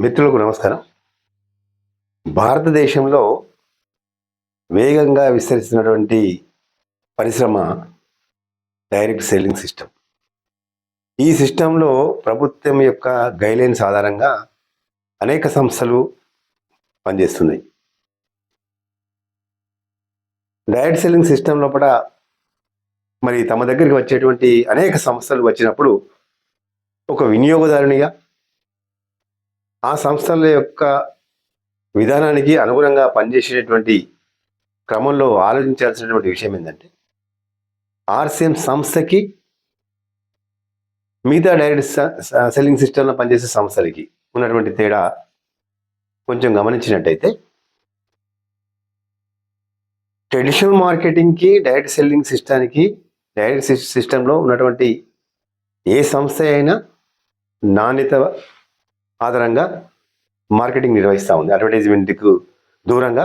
మిత్రులకు నమస్కారం. భారతదేశంలో వేగంగా విస్తరిస్తున్నటువంటి పరిశ్రమ డైరెక్ట్ సెల్లింగ్ సిస్టమ్. ఈ సిస్టంలో ప్రభుత్వం యొక్క గైడ్లైన్స్ ఆధారంగా అనేక సంస్థలు పనిచేస్తున్నాయి. డైరెక్ట్ సెల్లింగ్ సిస్టమ్ లోపల మరి తమ దగ్గరికి వచ్చేటువంటి అనేక సంస్థలు వచ్చినప్పుడు ఒక వినియోగదారునిగా ఆ సంస్థల యొక్క విధానానికి అనుగుణంగా పనిచేసేటటువంటి క్రమంలో ఆలోచించాల్సినటువంటి విషయం ఏంటంటే ఆర్సిఎం సంస్థకి మిగతా డైరెక్ట్ సెల్లింగ్ సిస్టంలో పనిచేసే సంస్థలకి ఉన్నటువంటి తేడా కొంచెం గమనించినట్టయితే ట్రెడిషనల్ మార్కెటింగ్కి డైరెక్ట్ సెల్లింగ్ సిస్టానికి డైరెక్ట్ సిస్టంలో ఉన్నటువంటి ఏ సంస్థ అయినా నాణ్యత ఆధారంగా మార్కెటింగ్ నిర్వహిస్తూ ఉంది. అడ్వర్టైజ్మెంట్కు దూరంగా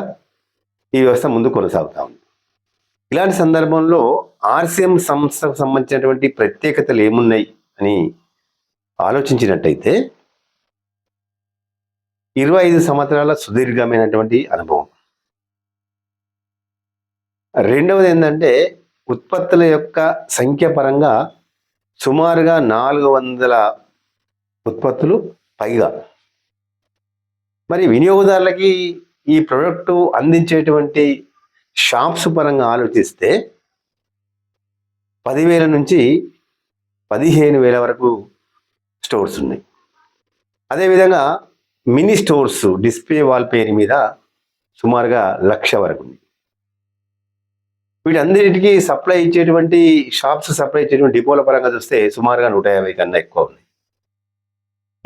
ఈ వ్యవస్థ ముందు కొనసాగుతూ ఉంది. ఇలాంటి సందర్భంలో ఆర్సిఎం సంస్థకు సంబంధించినటువంటి ప్రత్యేకతలు ఏమున్నాయి అని ఆలోచించినట్టయితే ఇరవై ఐదు సంవత్సరాల సుదీర్ఘమైనటువంటి అనుభవం. రెండవది ఏంటంటే ఉత్పత్తుల యొక్క సంఖ్య పరంగా సుమారుగా నాలుగు వందల ఉత్పత్తులు పైగా. మరి వినియోగదారులకి ఈ ప్రోడక్ట్ అందించేటువంటి షాప్స్ పరంగా ఆలోచిస్తే పదివేల నుంచి పదిహేను వేల వరకు స్టోర్స్ ఉన్నాయి. అదేవిధంగా మినీ స్టోర్స్ డిస్ప్లే వాల్ పేరు మీద సుమారుగా లక్ష వరకు ఉంది. వీటన్నిటికీ సప్లై ఇచ్చేటువంటి షాప్స్ సప్లై ఇచ్చేటువంటి డిపోల పరంగా చూస్తే సుమారుగా నూట యాభై కన్నా ఎక్కువ ఉంది.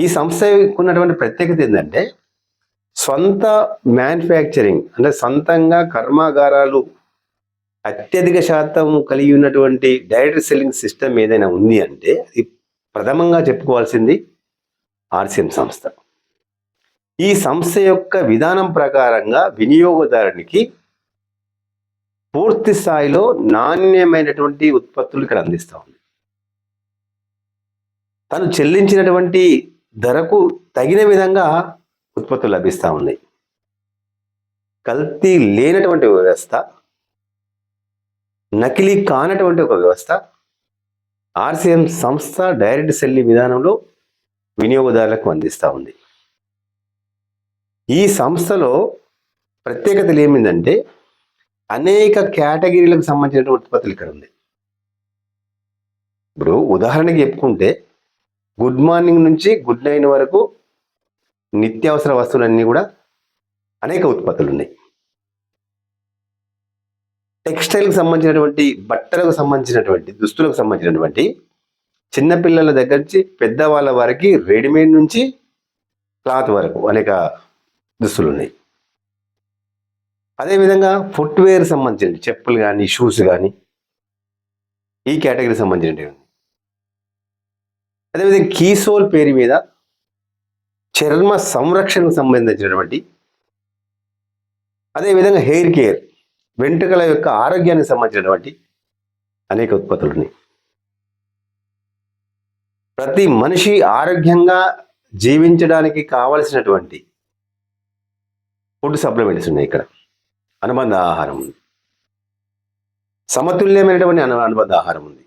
ఈ సంస్థకున్నటువంటి ప్రత్యేకత ఏంటంటే సొంత మ్యానుఫ్యాక్చరింగ్ అంటే సొంతంగా కర్మాగారాలు అత్యధిక శాతం కలిగి ఉన్నటువంటి డైరెక్ట్ సెల్లింగ్ సిస్టమ్ ఏదైనా ఉంది అంటే అది ప్రథమంగా చెప్పుకోవాల్సింది ఆర్సిఎం సంస్థ. ఈ సంస్థ యొక్క విధానం ప్రకారంగా వినియోగదారునికి పూర్తి స్థాయిలో నాణ్యమైనటువంటి ఉత్పత్తులు ఇక్కడ అందిస్తూ ఉంది. తను చెల్లించినటువంటి ధరకు తగిన విధంగా ఉత్పత్తులు లభిస్తూ ఉన్నాయి. కల్తీ లేనటువంటి వ్యవస్థ నకిలీ కానటువంటి ఒక వ్యవస్థ ఆర్సీఎం సంస్థ డైరెక్ట్ సెల్లి విధానంలో వినియోగదారులకు అందిస్తూ ఉంది. ఈ సంస్థలో ప్రత్యేకతలు ఏమిందంటే అనేక కేటగిరీలకు సంబంధించిన ఉత్పత్తులు ఇక్కడ ఉంది. ఇప్పుడు ఉదాహరణకి చెప్పుకుంటే గుడ్ మార్నింగ్ నుంచి గుడ్ నైట్ వరకు నిత్యావసర వస్తువులన్నీ కూడా అనేక ఉత్పత్తులు ఉన్నాయి టెక్స్టైల్కి సంబంధించినటువంటి బట్టలకు సంబంధించినటువంటి దుస్తులకు సంబంధించినటువంటి చిన్నపిల్లల దగ్గర నుంచి పెద్దవాళ్ళ వరకు రెడీమేడ్ నుంచి క్లాత్ వరకు అనేక దుస్తులు ఉన్నాయి అదేవిధంగా ఫుట్వేర్ సంబంధించిన చెప్పులు కానీ షూస్ కానీ ఈ కేటగిరీకి సంబంధించినవి అదేవిధంగా కీసోల్ పేరు మీద చర్మ సంరక్షణకు సంబంధించినటువంటి అదేవిధంగా హెయిర్ కేర్ వెంట్రుకల యొక్క ఆరోగ్యానికి సంబంధించినటువంటి అనేక ఉత్పత్తులు ఉన్నాయి. ప్రతి మనిషి ఆరోగ్యంగా జీవించడానికి కావలసినటువంటి ఫుడ్ సప్లిమెంట్స్ ఉన్నాయి ఇక్కడ. అనుబంధ ఆహారం ఉంది. సమతుల్యమైనటువంటి అనుబంధ ఆహారం ఉంది.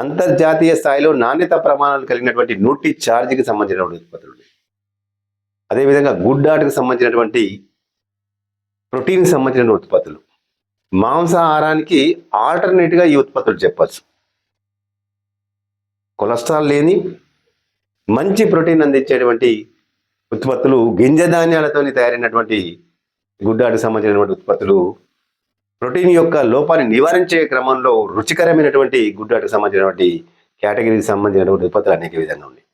అంతర్జాతీయ స్థాయిలో నాణ్యత ప్రమాణాలు కలిగినటువంటి నూటి ఛార్జ్కి సంబంధించినటువంటి ఉత్పత్తులు అదేవిధంగా గుడ్ సంబంధించినటువంటి ప్రోటీన్కి సంబంధించిన ఉత్పత్తులు. మాంసాహారానికి ఆల్టర్నేట్గా ఈ ఉత్పత్తులు చెప్పచ్చు. కొలెస్ట్రాల్ లేని మంచి ప్రోటీన్ అందించేటువంటి ఉత్పత్తులు గింజ ధాన్యాలతో తయారైనటువంటి గుడ్డాటికి సంబంధించినటువంటి ఉత్పత్తులు ప్రోటీన్ యొక్క లోపాన్ని నివారించే క్రమంలో రుచికరమైనటువంటి గుడ్డాటికి సంబంధించినటువంటి కేటగిరీకి సంబంధించినటువంటి ఉత్పత్తులు అనేక విధంగా ఉన్నాయి.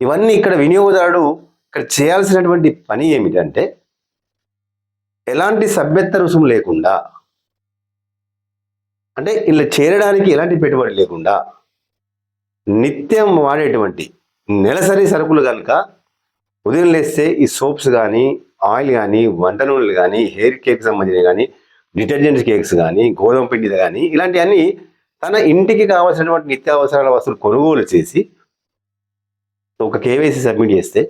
ఇవన్నీ ఇక్కడ వినియోగదారుడు ఇక్కడ చేయాల్సినటువంటి పని ఏమిటంటే ఎలాంటి సభ్యత్వ రుసుము లేకుండా అంటే ఇలా చేరడానికి ఎలాంటి పెట్టుబడి లేకుండా నిత్యం వాడేటువంటి నెలసరి సరుకులు కనుక ఉదయం లేస్తే ఈ సోప్స్ కానీ ఆయిల్ కానీ వంట నూనెలు కానీ హెయిర్ కేక్ సంబంధించినవి కానీ డిటర్జెంట్ కేక్స్ కానీ గోధుమ పిండి కానీ ఇలాంటివన్నీ తన ఇంటికి కావాల్సినటువంటి నిత్యావసరాల వస్తువులు కొనుగోలు చేసి ఒక కేవైసీ సబ్మిట్ చేస్తే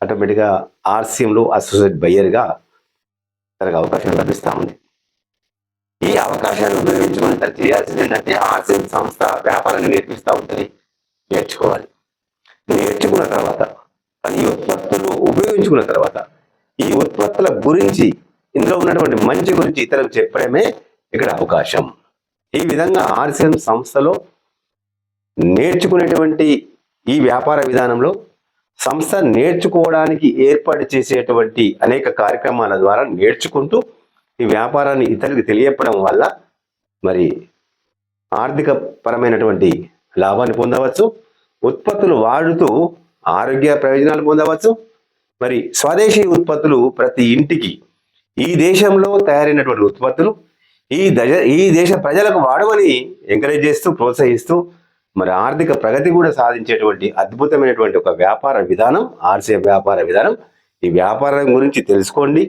ఆటోమేటిక్గా ఆర్సీఎంలో అసోసియేట్ బయ్యర్గా తనకు అవకాశం లభిస్తూ ఉంది. ఈ అవకాశాన్ని ఉపయోగించుకుని తను చేయాల్సింది ఏంటంటే ఆర్సీఎం సంస్థ వ్యాపారాన్ని నేర్పిస్తూ ఉంటుంది నేర్చుకోవాలి. నేర్చుకున్న తర్వాత తన ఈ ఉత్పత్తులు ఉపయోగించుకున్న తర్వాత ఈ ఉత్పత్తుల గురించి ఇందులో ఉన్నటువంటి మంచి గురించి ఇతరులకు చెప్పడమే ఇక్కడ అవకాశం. ఈ విధంగా ఆర్సిఎం సంస్థలో నేర్చుకునేటువంటి ఈ వ్యాపార విధానంలో సంస్థ నేర్చుకోవడానికి ఏర్పాటు చేసేటువంటి అనేక కార్యక్రమాల ద్వారా నేర్చుకుంటూ ఈ వ్యాపారాన్ని ఇతరులకు తెలియపడం వల్ల మరి ఆర్థిక పరమైనటువంటి లాభాన్ని పొందవచ్చు. ఉత్పత్తులు వాడుతూ ఆరోగ్య ప్రయోజనాలు పొందవచ్చు. మరి స్వదేశీ ఉత్పత్తులు ప్రతి ఇంటికి ఈ దేశంలో తయారైనటువంటి ఉత్పత్తులు ఈ దశ ఈ దేశ ప్రజలకు వాడమని ఎంకరేజ్ చేస్తూ ప్రోత్సహిస్తూ మరి ఆర్థిక ప్రగతి కూడా సాధించేటువంటి అద్భుతమైనటువంటి ఒక వ్యాపార విధానం ఆర్సీఎఫ్ వ్యాపార విధానం. ఈ వ్యాపారం గురించి తెలుసుకోండి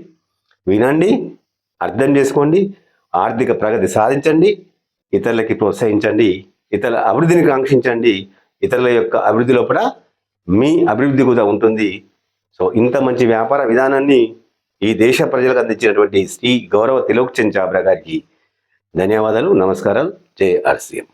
వినండి అర్థం చేసుకోండి ఆర్థిక ప్రగతి సాధించండి ఇతరులకి ప్రోత్సహించండి ఇతరుల అభివృద్ధిని కాంక్షించండి ఇతరుల యొక్క అభివృద్ధి లోపల మీ అభివృద్ధి కూడా ఉంటుంది. సో ఇంత మంచి వ్యాపార విధానాన్ని ఈ దేశ ప్రజలకు అందించినటువంటి శ్రీ గౌరవ తిలోక్ చంద్ చాబ్రా గారికి ధన్యవాదాలు నమస్కారాలు. జై ఆర్సీఎం.